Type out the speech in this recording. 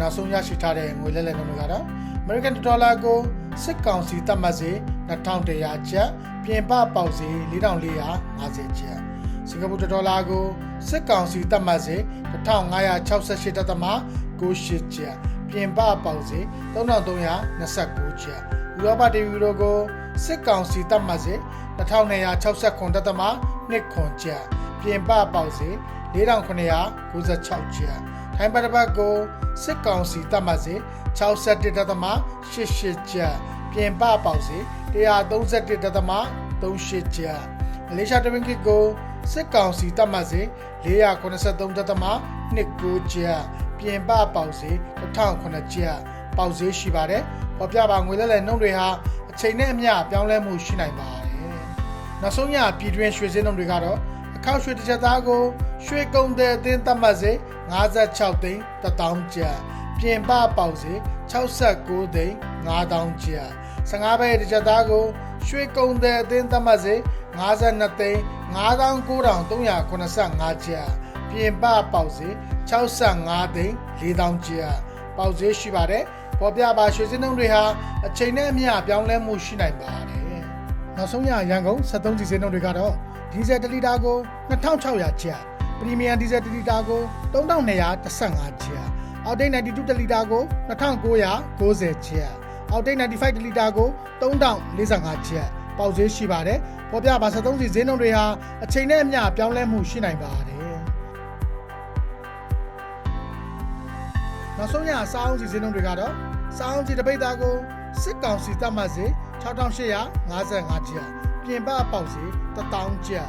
နောက်ဆုံးရရှိထားတဲ့ငွေလဲလှယ်နှုန်းတွေကတော့ American Dollar ကိုစစ်ကောင်စီသတ်မှတ်စေ2100ကျပ်ပြင်ပပေါက်စေ4450ကျပ်စင်ကာပူဒေါ်လာကိုစစ်ကောင်စီသတ်မှတ်စေ1568တက်သမ98ကျပ်ပြင်ပပေါက်စေ3329ကျပ်ဥရောပဒေယူရိုကိုစစ်ကောင်စီသတ်မှတ်စေ2269တက်သမ2ခွန်ကျပ်ပြင်ပပေါက်စေ4996ကျပ်ထိုင်းပတ်တစ်ပတ်ကို စစ်ကောင်စီသတ်မှတ်စေ61တက်သမ88ကျပ်ပြင်ပပေါက်စေ131တက်သမ38ကျပ်မလေးရှားတဝင်းကစ်ကိုစစ်ကောင်စီသတ်မှတ်စေ483တက်သမ29ကျပ်ပြင်ပပေါက်စေ1009ကျပ်ပေါက်စေရှိပါတယ်ပေါ်ပြပါငွေလဲလဲနှုန်းတွေဟာအချိန်နဲ့အမျှပြောင်းလဲမှုရှိနိုင်ပါတယ်နောက်ဆုံးရပြည်တွင်းရွှေစင်းနှုန်းတွေကတော့အခောက်ရွှေတစ်ချက်သားကိုရွှေကုံတဲ့အသင်းသတ်မှတ်စေ 56သိန်း1000ကျပ်ပြင်ပပေါက်စေ69သိန်း9000ကျပ်15ဘဲတစ်ချက်သားကိုရွှေကုံတဲ့အသင်းသတ်မှတ်စေ52သိန်း99,385ကျပ်ပြင်ပပေါက်စေ65သိန်း4000ကျပ်ပေါက်စေရှိပါတယ်ပေါ်ပြပါရွှေစင်းနှုန်းတွေဟာအချိန်နဲ့အမျှပြောင်းလဲမှုရှိနိုင်ပါတယ်နောက်ဆုံးရရန်ကုန်73စီစင်းနှုန်းတွေကတော့ဒီဇယ်1လီတာကို2600ကျပ် ပရီမီယံဒီဇယ်1လီတာကို3215ကျပ်အောက်တိတ်92တလီတာကို2990ကျပ်အောက်တိတ်95တလီတာကို3045ကျပ်ပေါက်ဈေးရှိပါတယ်ပေါ်ပြပါ73စီဈေးနှုန်းတွေဟာအချိန်နဲ့အမျှပြောင်းလဲမှုရှိနိုင်ပါတယ်နောက်ဆုံးရစားအောင်စီဈေးနှုန်းတွေကတော့စားအောင်စီတစ်ပိတ်သားကိုစစ်ကောင်စီတတ်မှတ်စေ6855ကျပ်ပြင်ပပေါက်စေ1000ကျပ်